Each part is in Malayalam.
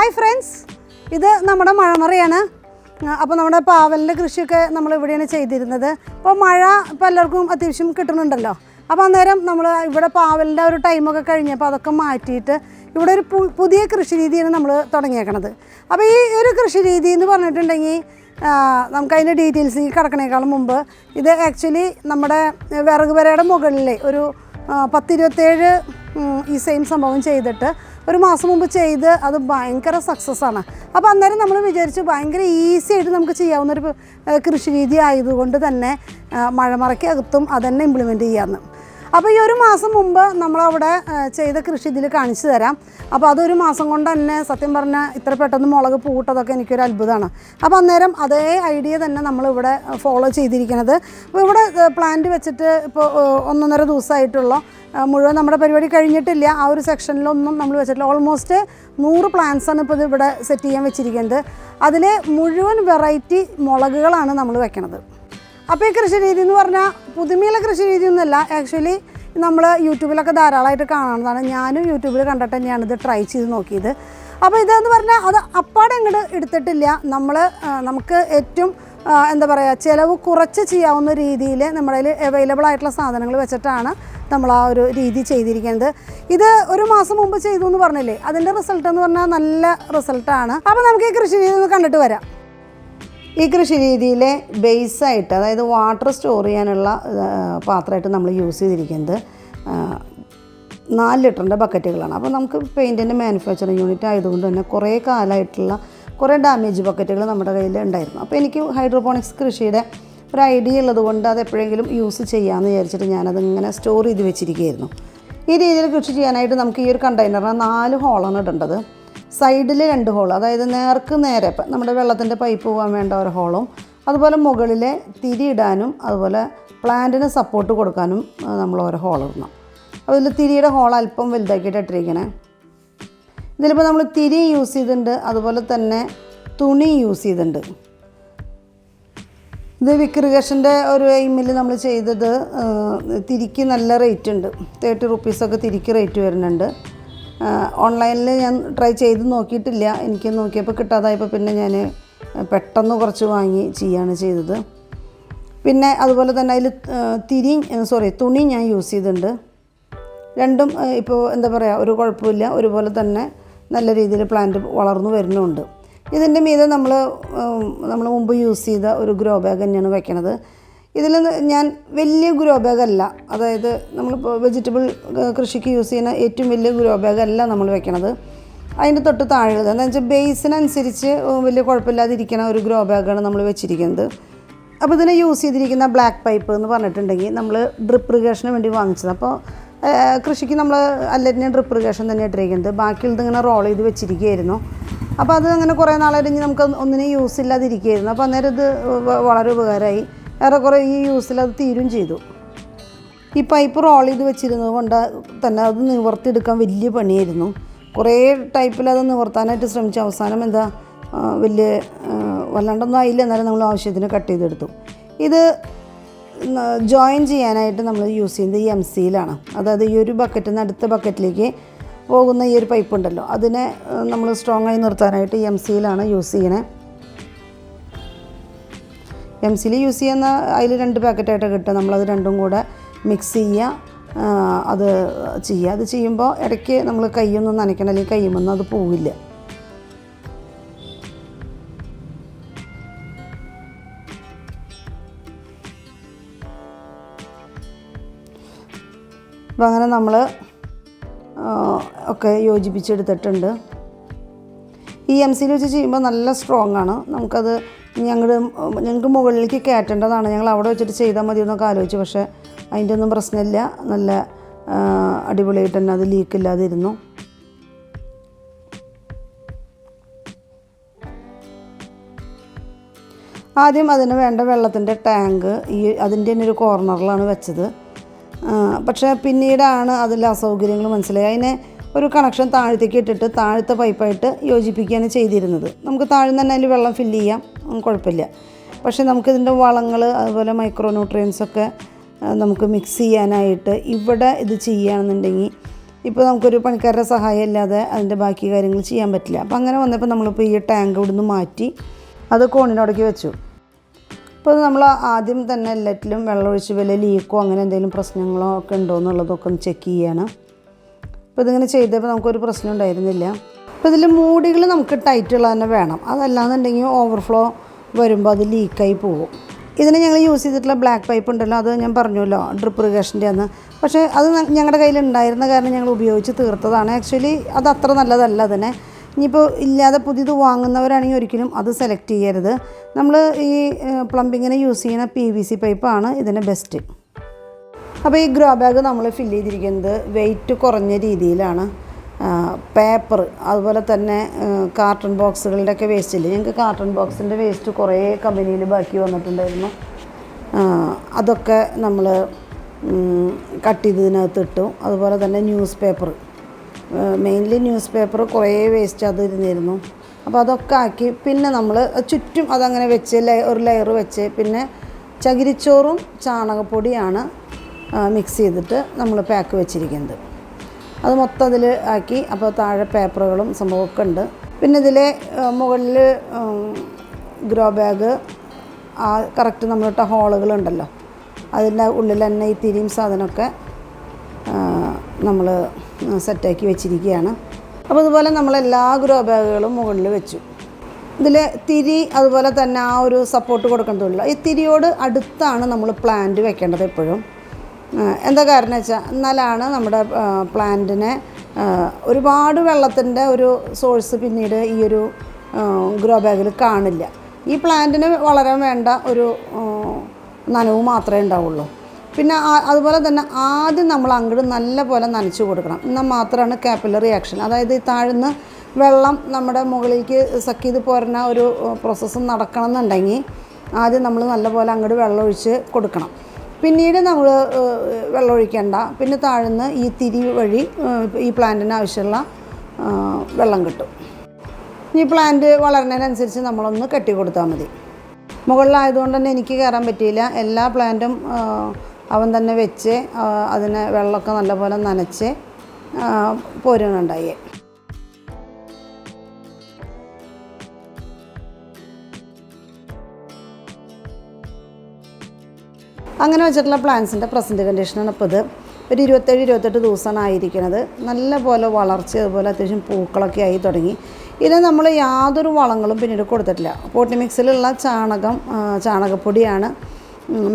ഹായ് ഫ്രണ്ട്സ് ഇത് നമ്മുടെ മഴമറിയാണ്. അപ്പോൾ നമ്മുടെ പാവലിന്റെ കൃഷിയൊക്കെ നമ്മൾ ഇവിടെയാണ് ചെയ്തിരുന്നത്. അപ്പോൾ മഴ ഇപ്പോൾ എല്ലാവർക്കും അത്യാവശ്യം കിട്ടുന്നുണ്ടല്ലോ. അപ്പോൾ അന്നേരം നമ്മൾ ഇവിടെ പാവലിന്റെ ഒരു ടൈമൊക്കെ കഴിഞ്ഞപ്പോൾ അതൊക്കെ മാറ്റിയിട്ട് ഇവിടെ ഒരു പുതിയ കൃഷി രീതിയാണ് നമ്മൾ തുടങ്ങിയേക്കണത്. അപ്പോൾ ഈ ഒരു കൃഷി രീതി എന്ന് പറഞ്ഞിട്ടുണ്ടെങ്കിൽ നമുക്ക് അതിന്റെ ഡീറ്റെയിൽസ് കിടക്കണേക്കാളും മുമ്പ് ഇത് ആക്ച്വലി നമ്മുടെ വിറക് വരയുടെ മുകളിൽ ഒരു പത്തിരുപത്തേഴ് ഈ സെയിം സംഭവം ചെയ്തിട്ട് ഒരു മാസം മുമ്പ് ചെയ്ത് അത് ഭയങ്കര സക്സസ് ആണ്. അപ്പോൾ അന്നേരം നമ്മൾ വിചാരിച്ചു ഭയങ്കര ഈസി ആയിട്ട് നമുക്ക് ചെയ്യാവുന്ന ഒരു കൃഷി രീതി ആയതുകൊണ്ട് തന്നെ മഴമറയ്ക്കകത്തും അതന്നെ ഇംപ്ലിമെന്റ് ചെയ്യാമെന്ന് അപ്പോൾ ഈ ഒരു മാസം മുമ്പ് നമ്മളവിടെ ചെയ്ത കൃഷി ഇതിൽ കാണിച്ചു തരാം. അപ്പോൾ അതൊരു മാസം കൊണ്ട് തന്നെ സത്യം പറഞ്ഞാൽ ഇത്ര പെട്ടെന്ന് മുളക് പൂട്ടതൊക്കെ എനിക്കൊരു അത്ഭുതമാണ്. അപ്പോൾ അന്നേരം അതേ ഐഡിയ തന്നെ നമ്മളിവിടെ ഫോളോ ചെയ്തിരിക്കുന്നത്. അപ്പോൾ ഇവിടെ പ്ലാന്റ് വെച്ചിട്ട് ഇപ്പോൾ ഒന്നൊന്നര ദിവസമായിട്ടുള്ള. മുഴുവൻ നമ്മുടെ പരിപാടി കഴിഞ്ഞിട്ടില്ല. ആ ഒരു സെക്ഷനിലൊന്നും നമ്മൾ വെച്ചിട്ടില്ല. ഓൾമോസ്റ്റ് നൂറ് പ്ലാന്റ്സ് ആണ് ഇപ്പോൾ ഇത് ഇവിടെ സെറ്റ് ചെയ്യാൻ വെച്ചിരിക്കുന്നത്. അതിൽ മുഴുവൻ വെറൈറ്റി മുളകുകളാണ് നമ്മൾ വെക്കണത്. അപ്പോൾ ഈ കൃഷി രീതി എന്ന് പറഞ്ഞാൽ പുതുമയുള്ള കൃഷി രീതി ഒന്നുമല്ല. ആക്ച്വലി നമ്മൾ യൂട്യൂബിലൊക്കെ ധാരാളമായിട്ട് കാണുന്നതാണ്. ഞാനും യൂട്യൂബിൽ കണ്ടിട്ട് തന്നെയാണ് ഇത് ട്രൈ ചെയ്ത് നോക്കിയത്. അപ്പോൾ ഇതെന്ന് പറഞ്ഞാൽ അത് അപ്പാടെ അങ്ങോട്ട് എടുത്തിട്ടില്ല. നമ്മൾ നമുക്ക് ഏറ്റവും എന്താ പറയുക ചിലവ് കുറച്ച് ചെയ്യാവുന്ന രീതിയിൽ നമ്മളതിൽ അവൈലബിൾ ആയിട്ടുള്ള സാധനങ്ങൾ വെച്ചിട്ടാണ് നമ്മൾ ആ ഒരു രീതി ചെയ്തിരിക്കുന്നത്. ഇത് ഒരു മാസം മുമ്പ് ചെയ്തു എന്ന് പറഞ്ഞില്ലേ? അതിന്റെ റിസൾട്ട് എന്ന് പറഞ്ഞാൽ നല്ല റിസൾട്ടാണ് അപ്പോൾ നമുക്ക് ഈ കൃഷി രീതി ഒന്ന് കണ്ടിട്ട് വരാം. ഈ കൃഷി രീതിയിലെ ബേസായിട്ട് അതായത് വാട്ടർ സ്റ്റോർ ചെയ്യാനുള്ള പാത്രമായിട്ട് നമ്മൾ യൂസ് ചെയ്തിരിക്കുന്നത് നാല് ലിറ്ററിന്റെ ബക്കറ്റുകളാണ്. അപ്പോൾ നമുക്ക് പെയിന്റിന്റെ മാനുഫാക്ചറിങ് യൂണിറ്റ് ആയതുകൊണ്ട് തന്നെ കുറേ കാലമായിട്ടുള്ള കുറേ ഡാമേജ് ബക്കറ്റുകൾ നമ്മുടെ കയ്യിൽ ഉണ്ടായിരുന്നു. അപ്പോൾ എനിക്ക് ഹൈഡ്രോപോണിക്സ് കൃഷിയുടെ ഒരു ഐഡിയ ഉള്ളതുകൊണ്ട് അത് എപ്പോഴെങ്കിലും യൂസ് ചെയ്യാമെന്ന് വിചാരിച്ചിട്ട് ഞാനത് ഇങ്ങനെ സ്റ്റോർ ചെയ്ത് വെച്ചിരിക്കുകയായിരുന്നു. ഈ രീതിയിൽ കൃഷി ചെയ്യാനായിട്ട് നമുക്ക് ഈ ഒരു കണ്ടെയ്നറിന് നാല് ഹോളാണ് ഇടേണ്ടത്. സൈഡിൽ രണ്ട് ഹോൾ അതായത് നേർക്ക് നേരെ നമ്മുടെ വെള്ളത്തിന്റെ പൈപ്പ് പോകാൻ വേണ്ട ഒരു ഹോളും അതുപോലെ മുകളിലെ തിരി ഇടാനും അതുപോലെ പ്ലാന്റിന് സപ്പോർട്ട് കൊടുക്കാനും നമ്മൾ ഓരോ ഹോൾ ഇടണം. അതിൽ തിരിയുടെ ഹോൾ അല്പം വലുതാക്കിയിട്ട് ഇട്ടിരിക്കണേ. ഇതിലിപ്പോൾ നമ്മൾ തിരി യൂസ് ചെയ്തിട്ടുണ്ട് അതുപോലെ തന്നെ തുണി യൂസ് ചെയ്തിട്ടുണ്ട്. ഇത് വിക്രികേഷന്റെ ഒരു എയിമിൽ നമ്മൾ ചെയ്തത് തിരിക്ക് നല്ല റേറ്റ് ഉണ്ട്. തേർട്ടി റുപ്പീസൊക്കെ തിരിക്ക് റേറ്റ് വരുന്നുണ്ട്. ഓൺലൈനിൽ ഞാൻ ട്രൈ ചെയ്ത് നോക്കിയിട്ടില്ല. എനിക്ക് നോക്കിയപ്പോൾ കിട്ടാതായപ്പോൾ പിന്നെ ഞാൻ പെട്ടെന്ന് കുറച്ച് വാങ്ങി ചെയ്യാണ് ചെയ്തത്. പിന്നെ അതുപോലെ തന്നെ അതിൽ തിരി സോറി തുണി ഞാൻ യൂസ് ചെയ്തിട്ടുണ്ട്. രണ്ടും ഇപ്പോൾ എന്താ പറയുക ഒരു കുഴപ്പമില്ല. ഒരുപോലെ തന്നെ നല്ല രീതിയിൽ പ്ലാന്റ് വളർന്നു വരുന്നുണ്ട്. ഇതിന്റെ മീതെ നമ്മൾ നമ്മൾ മുമ്പ് യൂസ് ചെയ്ത ഒരു ഗ്രോ ബാഗ് തന്നെയാണ് വെക്കണത്. ഇതിൽ ഞാൻ വലിയ ഗ്രോ ബാഗല്ല അതായത് നമ്മളിപ്പോൾ വെജിറ്റബിൾ കൃഷിക്ക് യൂസ് ചെയ്യുന്ന ഏറ്റവും വലിയ ഗ്രോ ബാഗല്ല നമ്മൾ വെക്കണത്. അതിന്റെ തൊട്ട് താഴെ എന്താണെന്ന് വെച്ചാൽ ബേസിനനുസരിച്ച് വലിയ കുഴപ്പമില്ലാതിരിക്കുന്ന ഒരു ഗ്രോ ബാഗാണ് നമ്മൾ വെച്ചിരിക്കുന്നത്. അപ്പോൾ ഇതിനെ യൂസ് ചെയ്തിരിക്കുന്ന ബ്ലാക്ക് പൈപ്പ് എന്ന് പറഞ്ഞിട്ടുണ്ടെങ്കിൽ നമ്മൾ ഡ്രിപ്പ് ഇറിഗേഷന് വേണ്ടി വാങ്ങിച്ചത് അപ്പോൾ കൃഷിക്ക് നമ്മൾ അല്ലറ്റിന് ഡ്രിപ്പ് ഇറിഗേഷൻ തന്നെ ഇട്ടിരിക്കുന്നത് ബാക്കിയുള്ളത് ഇങ്ങനെ റോൾ ചെയ്ത് വെച്ചിരിക്കുകയായിരുന്നു. അപ്പോൾ അത് അങ്ങനെ കുറേ നാളായിട്ട് നമുക്ക് ഒന്നിനും യൂസ് ഇല്ലാതിരിക്കുകയായിരുന്നു. അപ്പോൾ അന്നേരം ഇത് വളരെ ഉപകാരമായി. ഏറെക്കുറെ ഈ യൂസിൽ അത് തീരും ചെയ്തു. ഈ പൈപ്പ് റോൾ ചെയ്ത് വെച്ചിരുന്നത് കൊണ്ട് തന്നെ അത് നിവർത്തിയെടുക്കാൻ വലിയ പണിയായിരുന്നു. കുറേ ടൈപ്പിൽ അത് നിവർത്താനായിട്ട് ശ്രമിച്ചു. അവസാനം എന്താ വലിയ വല്ലാണ്ടൊന്നും ആയില്ല. എന്നാലും നമ്മൾ ആവശ്യത്തിന് കട്ട് ചെയ്തെടുത്തു. ഇത് ജോയിൻ ചെയ്യാനായിട്ട് നമ്മൾ യൂസ് ചെയ്യുന്നത് ഈ എം സിയിലാണ് അതായത് ഈ ഒരു ബക്കറ്റിൽ നിന്ന് അടുത്ത ബക്കറ്റിലേക്ക് പോകുന്ന ഈ ഒരു പൈപ്പ് ഉണ്ടല്ലോ. അതിനെ നമ്മൾ സ്ട്രോങ് ആയി നിർത്താനായിട്ട് എം സിയിലാണ് യൂസ് ചെയ്യണേ. എം സിയിൽ യൂസ് ചെയ്യുന്ന അതിൽ രണ്ട് പാക്കറ്റായിട്ട് കിട്ടുക. നമ്മളത് രണ്ടും കൂടെ മിക്സ് ചെയ്യുക. അത് ചെയ്യുക. അത് ചെയ്യുമ്പോൾ ഇടയ്ക്ക് നമ്മൾ കൈയൊന്നും നനയ്ക്കണം. അല്ലെങ്കിൽ കയ്യുമൊന്നും അത് പോവില്ല. അപ്പം അങ്ങനെ നമ്മൾ ഒക്കെ യോജിപ്പിച്ചെടുത്തിട്ടുണ്ട്. ഈ എം സിയിൽ വെച്ച് ചെയ്യുമ്പോൾ നല്ല സ്ട്രോങ് ആണ്. നമുക്കത് ഞങ്ങൾ ഞങ്ങൾക്ക് മുകളിലേക്ക് കയറ്റേണ്ടതാണ്. ഞങ്ങൾ അവിടെ വെച്ചിട്ട് ചെയ്താൽ മതി എന്നൊക്കെ ആലോചിച്ചു. പക്ഷേ അതിന്റെ ഒന്നും പ്രശ്നമില്ല. നല്ല അടിപൊളിയായിട്ട് തന്നെ അത് ലീക്കില്ലാതിരുന്നു ആദ്യം അതിന് വേണ്ട വെള്ളത്തിന്റെ ടാങ്ക് ഈ അതിന്റെ തന്നെ ഒരു കോർണറിലാണ് വെച്ചത്. പക്ഷേ പിന്നീടാണ് അതിൽ അസൗകര്യങ്ങൾ മനസ്സിലായി. അതിനെ ഒരു കണക്ഷൻ താഴത്തേക്ക് ഇട്ടിട്ട് താഴത്തെ പൈപ്പായിട്ട് യോജിപ്പിക്കുകയാണ് ചെയ്തിരുന്നത്. നമുക്ക് താഴെ തന്നെ അതിൽ വെള്ളം ഫില്ല് ചെയ്യാം. കുഴപ്പമില്ല. പക്ഷേ നമുക്കിതിന്റെ വളങ്ങൾ അതുപോലെ മൈക്രോ ഒക്കെ നമുക്ക് മിക്സ് ചെയ്യാനായിട്ട് ഇവിടെ ഇത് ചെയ്യുകയാണെന്നുണ്ടെങ്കിൽ ഇപ്പോൾ നമുക്കൊരു പണിക്കാരുടെ സഹായം ഇല്ലാതെ അതിന്റെ ബാക്കി കാര്യങ്ങൾ ചെയ്യാൻ പറ്റില്ല. അപ്പോൾ അങ്ങനെ വന്നപ്പോൾ നമ്മളിപ്പോൾ ഈ ടാങ്ക് ഇവിടുന്ന് മാറ്റി അത് കോണിനോടേക്ക് വെച്ചു. അപ്പോൾ നമ്മൾ ആദ്യം തന്നെ എല്ലാറ്റിലും വെള്ളമൊഴിച്ച് വല്ല ലീക്കോ അങ്ങനെ എന്തെങ്കിലും പ്രശ്നങ്ങളോ ഒക്കെ ഉണ്ടോ എന്നുള്ളതൊക്കെ ഒന്ന് ചെക്ക് ചെയ്യണം. അപ്പോൾ ഇതിങ്ങനെ ചെയ്തപ്പോൾ നമുക്കൊരു പ്രശ്നം ഉണ്ടായിരുന്നില്ല. അപ്പോൾ ഇതിൽ മൂടികൾ നമുക്ക് ടൈറ്റുള്ള തന്നെ വേണം. അതല്ലാന്നുണ്ടെങ്കിൽ ഓവർഫ്ലോ വരുമ്പോൾ അത് ലീക്കായി പോകും. ഇതിന് ഞങ്ങൾ യൂസ് ചെയ്തിട്ടുള്ള ബ്ലാക്ക് പൈപ്പ് ഉണ്ടല്ലോ അത് ഞാൻ പറഞ്ഞല്ലോ ഡ്രിപ്പ് ഇറിഗേഷന്റെ അന്ന്. പക്ഷേ അത് ഞങ്ങളുടെ കയ്യിൽ ഉണ്ടായിരുന്ന കാരണം ഞങ്ങൾ ഉപയോഗിച്ച് തീർത്തതാണ്. ആക്ച്വലി അത് അത്ര നല്ലതല്ല അതിനെ. ഇനിയിപ്പോൾ ഇല്ലാതെ പുതിയത് വാങ്ങുന്നവരാണെങ്കിൽ ഒരിക്കലും അത് സെലക്ട് ചെയ്യരുത്. നമ്മൾ ഈ പ്ലംബിങ്ങിന് യൂസ് ചെയ്യുന്ന പി വി സി പൈപ്പാണ് ഇതിന് ബെസ്റ്റ് അപ്പോൾ ഈ ഗ്രോ ബാഗ് നമ്മൾ ഫില്ല് ചെയ്തിരിക്കുന്നത് വെയിറ്റ് കുറഞ്ഞ രീതിയിലാണ്. പേപ്പർ അതുപോലെ തന്നെ കാർട്ടൺ ബോക്സുകളുടെ ഒക്കെ വേസ്റ്റ് ഇല്ലേ? ഞങ്ങൾക്ക് കാർട്ടൺ ബോക്സിന്റെ വേസ്റ്റ് കുറേ കമ്പനിയിൽ ബാക്കി വന്നിട്ടുണ്ടായിരുന്നു. അതൊക്കെ നമ്മൾ കട്ട് ചെയ്തതിനകത്ത് ഇട്ടു. അതുപോലെ തന്നെ news paper mainly news paper കുറേ വേസ്റ്റ് അത് ഇരുന്നിരുന്നു. അപ്പോൾ അതൊക്കെ ആക്കി പിന്നെ നമ്മൾ ചുറ്റും അതങ്ങനെ വെച്ച് ഒരു ലെയർ വെച്ച് പിന്നെ ചകിരിച്ചോറും ചാണകപ്പൊടിയാണ് മിക്സ് ചെയ്തിട്ട് നമ്മൾ പാക്ക് വെച്ചിരിക്കുന്നത്. അത് മൊത്തം അതിൽ ആക്കി അപ്പോൾ താഴെ പേപ്പറുകളും സംഭവമൊക്കെ ഉണ്ട്. പിന്നെ ഇതിലെ മുകളിൽ ഗ്രോ ബാഗ് ആ കറക്റ്റ് നമ്മളിട്ട ഹോളുകളുണ്ടല്ലോ അതിന്റെ ഉള്ളിൽ തന്നെ ഈ തിരിയും സാധനമൊക്കെ നമ്മൾ സെറ്റാക്കി വെച്ചിരിക്കുകയാണ്. അപ്പോൾ അതുപോലെ നമ്മൾ എല്ലാ ഗ്രോ ബാഗുകളും മുകളിൽ വെച്ചു. ഇതിൽ തിരി അതുപോലെ തന്നെ ആ ഒരു സപ്പോർട്ട് കൊടുക്കേണ്ടതുള്ളൂ ഈ തിരിയോട് അടുത്താണ് നമ്മൾ പ്ലാന്റ് വെക്കേണ്ടത് എപ്പോഴും. എന്താ കാരണം വെച്ചാൽ എന്നാലാണ് നമ്മുടെ പ്ലാന്റിനെ ഒരുപാട് വെള്ളത്തിന്റെ ഒരു സോഴ്സ് പിന്നീട് ഈ ഒരു ഗ്രോ ബാഗിൽ കാണില്ല. ഈ പ്ലാന്റിന് വളരാൻ വേണ്ട ഒരു നനവ് മാത്രമേ ഉണ്ടാവുള്ളൂ. പിന്നെ അതുപോലെ തന്നെ ആദ്യം നമ്മൾ അങ്ങോട്ട് നല്ല പോലെ നനച്ചു കൊടുക്കണം. എന്നാൽ മാത്രമാണ് കാപ്പിലറി റിയാക്ഷൻ അതായത് ഈ താഴ്ന്ന് വെള്ളം നമ്മുടെ മുകളിലേക്ക് സക്ക് ചെയ്ത് പോരുന്ന ഒരു പ്രോസസ്സ് നടക്കണം എന്നുണ്ടെങ്കിൽ ആദ്യം നമ്മൾ നല്ലപോലെ അങ്ങോട്ട് വെള്ളം ഒഴിച്ച് കൊടുക്കണം. പിന്നീട് നമ്മൾ വെള്ളം ഒഴിക്കേണ്ട. പിന്നെ താഴ്ന്ന് ഈ തിരി വഴി ഈ പ്ലാന്റിന് ആവശ്യമുള്ള വെള്ളം കിട്ടും. ഈ പ്ലാന്റ് വളരുന്നതിനനുസരിച്ച് നമ്മളൊന്ന് കെട്ടി കൊടുത്താൽ മതി. മുകളിലായതുകൊണ്ട് തന്നെ എനിക്ക് കയറാൻ പറ്റിയില്ല. എല്ലാ പ്ലാന്റും അവൻ തന്നെ വെച്ച് അതിനെ വെള്ളമൊക്കെ നല്ലപോലെ നനച്ച് പോരുന്നുണ്ടായി അങ്ങനെ വെച്ചിട്ടുള്ള പ്ലാന്റ്സിന്റെ പ്രസന്റ് കണ്ടീഷനാണ് ഇപ്പോൾ ഇത്. ഒരു ഇരുപത്തേഴ് ഇരുപത്തെട്ട് ദിവസമാണ് ആയിരിക്കുന്നത് നല്ല പോലെ വളർച്ച അതുപോലെ അത്യാവശ്യം പൂക്കളൊക്കെ ആയി തുടങ്ങി. ഇതിന് നമ്മൾ യാതൊരു വളങ്ങളും പിന്നീട് കൊടുത്തിട്ടില്ല. പോട്ടി മിക്സിലുള്ള ചാണകം ചാണകപ്പൊടിയാണ്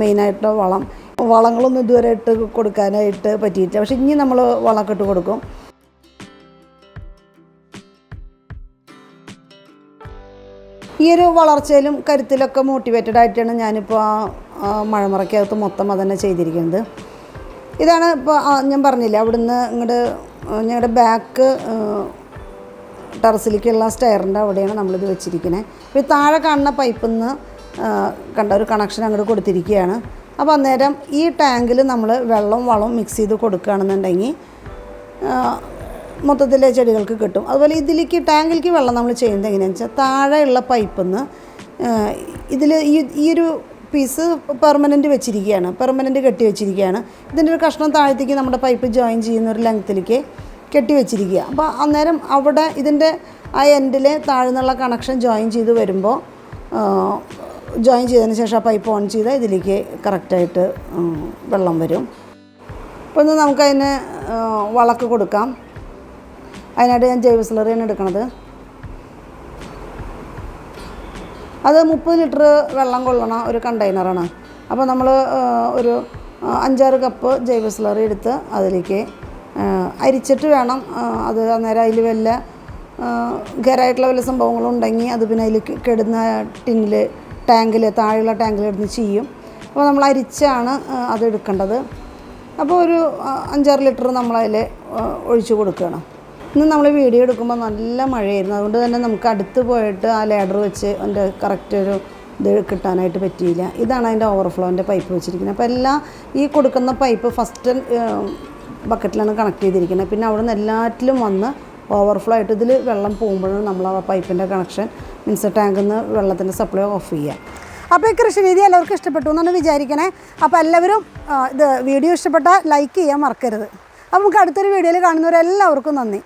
മെയിനായിട്ടുള്ള വളം. വളങ്ങളൊന്നും ഇതുവരെ ഇട്ട് കൊടുക്കാനായിട്ട് പറ്റിയിട്ടില്ല. പക്ഷേ ഇനി നമ്മൾ വളമൊക്കെ ഇട്ട് കൊടുക്കും. ഈ ഒരു വളർച്ചയിലും കരുത്തിലൊക്കെ മോട്ടിവേറ്റഡ് ആയിട്ടാണ് ഞാനിപ്പോൾ ആ മഴമുറയ്ക്കകത്ത് മൊത്തം അതന്നെ ചെയ്തിരിക്കുന്നത്. ഇതാണ് ഇപ്പോൾ ഞാൻ പറഞ്ഞില്ലേ അവിടുന്ന് ഇങ്ങോട്ട് ഞങ്ങളുടെ ബാക്ക് ടെറസിലേക്കുള്ള സ്റ്റെയറിന്റെ അവിടെയാണ് നമ്മളിത് വെച്ചിരിക്കുന്നത് ഇപ്പോൾ താഴെ കാണുന്ന പൈപ്പിൽ നിന്ന് കണ്ട ഒരു കണക്ഷൻ അങ്ങോട്ട് കൊടുത്തിരിക്കുകയാണ് അപ്പോൾ അന്നേരം ഈ ടാങ്കിൽ നമ്മൾ വെള്ളം വളവും മിക്സ് ചെയ്ത് കൊടുക്കുകയാണെന്നുണ്ടെങ്കിൽ മൊത്തത്തിൽ ചെടികൾക്ക് കിട്ടും. അതുപോലെ ഇതിലേക്ക് ടാങ്കിലേക്ക് വെള്ളം നമ്മൾ ചെയ്യുന്നത് എങ്ങനെയാണെന്ന് വെച്ചാൽ താഴെയുള്ള പൈപ്പിൽ നിന്ന് ഇതിൽ ഈ ഈ ഒരു പീസ് പെർമനന്റ് വെച്ചിരിക്കുകയാണ്. പെർമനന്റ് കെട്ടി വെച്ചിരിക്കുകയാണ്. ഇതിന്റെ ഒരു കഷ്ണം താഴത്തേക്ക് നമ്മുടെ പൈപ്പ് ജോയിൻ ചെയ്യുന്ന ഒരു ലെങ്ത്തിലേക്ക് കെട്ടി വെച്ചിരിക്കുക. അപ്പോൾ അന്നേരം അവിടെ ഇതിന്റെ ആ എൻഡിൽ താഴ്ന്നുള്ള കണക്ഷൻ ജോയിൻ ചെയ്ത് വരുമ്പോൾ ജോയിൻ ചെയ്തതിന് ശേഷം ആ പൈപ്പ് ഓൺ ചെയ്താൽ ഇതിലേക്ക് കറക്റ്റായിട്ട് വെള്ളം വരും. അപ്പോൾ ഇന്ന് നമുക്കതിന് വളക്ക് കൊടുക്കാം. അതിനായിട്ട് ഞാൻ ജൈവ സ്ലറിയാണ് എടുക്കുന്നത് അത് മുപ്പത് ലിറ്റർ വെള്ളം കൊള്ളണ ഒരു കണ്ടെയ്നറാണ് അപ്പോൾ നമ്മൾ ഒരു അഞ്ചാറ് കപ്പ് ജൈവ സ്ലറി എടുത്ത് അതിലേക്ക് അരിച്ചിട്ട് വേണം അത് അന്നേരം അതിൽ വല്ല ഖരായിട്ടുള്ള വല്ല സംഭവങ്ങളും ഉണ്ടെങ്കിൽ അത് പിന്നെ അതിൽ കെടുന്ന ടിന്നിൽ ടാങ്കിൽ താഴെയുള്ള ടാങ്കിൽ എടുത്ത് ചെയ്യും. അപ്പോൾ നമ്മൾ അരിച്ചാണ് അത് എടുക്കേണ്ടത്. അപ്പോൾ ഒരു അഞ്ചാറ് ലിറ്റർ നമ്മളതിൽ ഒഴിച്ചു കൊടുക്കണം ഇന്ന് നമ്മൾ വീഡിയോ എടുക്കുമ്പോൾ നല്ല മഴയായിരുന്നു. അതുകൊണ്ട് തന്നെ നമുക്ക് അടുത്ത് പോയിട്ട് ആ ലേഡർ വെച്ച് അതിന്റെ കറക്റ്റ് ഒരു ഇത് കിട്ടാനായിട്ട് പറ്റിയില്ല. ഇതാണ് അതിന്റെ ഓവർഫ്ലോന്റെ പൈപ്പ് വെച്ചിരിക്കുന്നത്. അപ്പോൾ എല്ലാം ഈ കൊടുക്കുന്ന പൈപ്പ് ഫസ്റ്റ് ബക്കറ്റിലാണ് കണക്ട് ചെയ്തിരിക്കുന്നത്. പിന്നെ അവിടെ നിന്ന് എല്ലാറ്റിലും വന്ന് ഓവർഫ്ലോ ആയിട്ട് ഇതിൽ വെള്ളം പോകുമ്പോഴാണ് നമ്മൾ ആ പൈപ്പിന്റെ കണക്ഷൻ മീൻസ് ടാങ്കിൽ നിന്ന് വെള്ളത്തിന്റെ സപ്ലൈ ഓഫ് ചെയ്യുക അപ്പോൾ ഈ കൃഷി രീതി എല്ലാവർക്കും ഇഷ്ടപ്പെട്ടു എന്നാണ് വിചാരിക്കണേ. അപ്പോൾ എല്ലാവരും ഇത് വീഡിയോ ഇഷ്ടപ്പെട്ടാൽ ലൈക്ക് ചെയ്യാൻ മറക്കരുത്. അപ്പോൾ നമുക്ക് അടുത്തൊരു വീഡിയോയിൽ കാണുന്നവരെല്ലാവർക്കും നന്ദി.